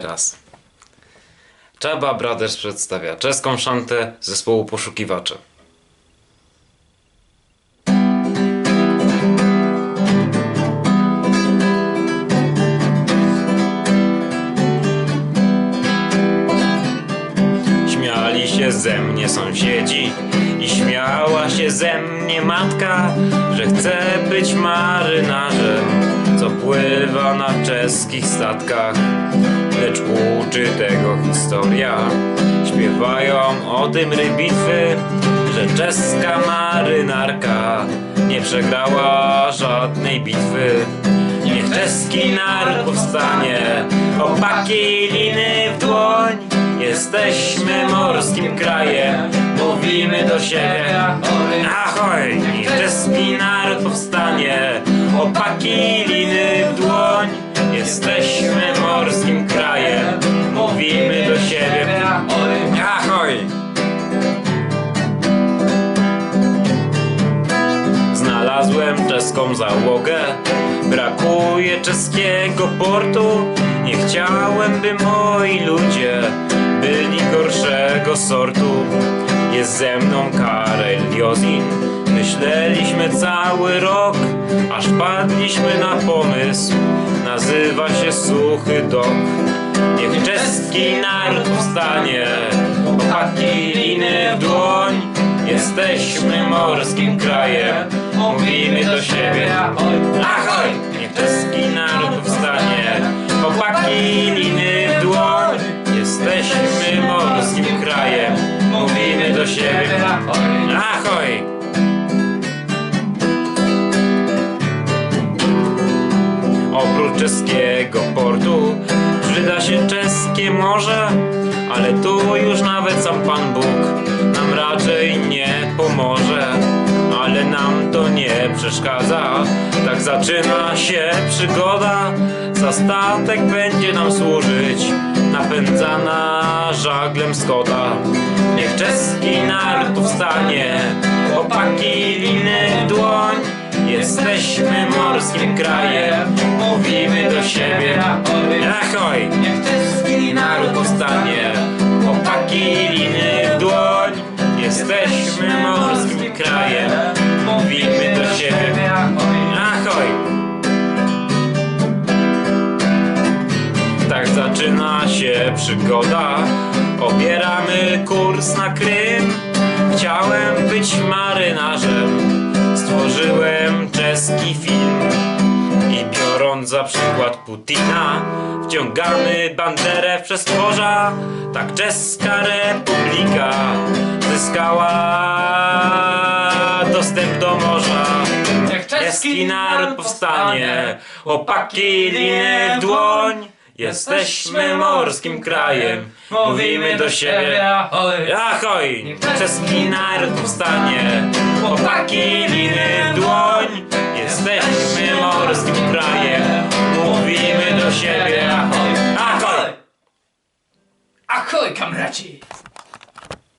Raz. Czaba Brothers przedstawia czeską szantę zespołu Poszukiwacze. Śmiali się ze mnie sąsiedzi i śmiała się ze mnie matka, że chcę być marynarzem, co pływa na czeskich statkach. Lecz uczy tego historia, śpiewają o tym rybitwy, że czeska marynarka nie przegrała żadnej bitwy. Niech czeski naród powstanie, opaki liny w dłoń. Jesteśmy morskim krajem, mówimy do siebie Ahoj! Niech czeski naród powstanie, opaki liny w dłoń. Jesteśmy morskim krajem, mówimy do siebie. Ahoj! Znalazłem czeską załogę. Brakuje czeskiego portu. Nie chciałem, by moi ludzie Byli gorszego sortu. Jest ze mną Karel Jozin Myśleliśmy cały rok Aż padliśmy na pomysł. Nazywa się Suchy Dok Niech czeski naród powstanie. Opaki liny w dłoń. Jesteśmy morskim krajem. Mówimy do siebie. Ahoj! Niech czeski naród powstanie. Opaki liny w dłoń. Jesteśmy morskim krajem. Mówimy do siebie. Ahoj! Czeskiego portu przyda się czeskie morze, ale tu już nawet sam Pan Bóg nam raczej nie pomoże. Ale nam to nie przeszkadza, tak zaczyna się przygoda. Za statek będzie nam służyć napędzana żaglem Skoda. Niech czeski naród powstanie, opaki liny dłoń. Jesteśmy morskim krajem, mówimy Ahoj! Niech czeski naród powstanie, opaki liny w dłoń. Jesteśmy morskim krajem, mówimy do siebie. Ahoj! Tak zaczyna się przygoda. Obieramy kurs na Krym. Chciałem być marynarzem. Stworzyłem czeski film przykład Putina Wciągamy banderę w przestworza Tak czeska republika Zyskała dostęp do morza Niech Czeski naród powstanie, opaki liny w dłoń. Jesteśmy morskim krajem, mówimy do siebie. ahoj. Niech czeski naród powstanie, opaki liny mówimy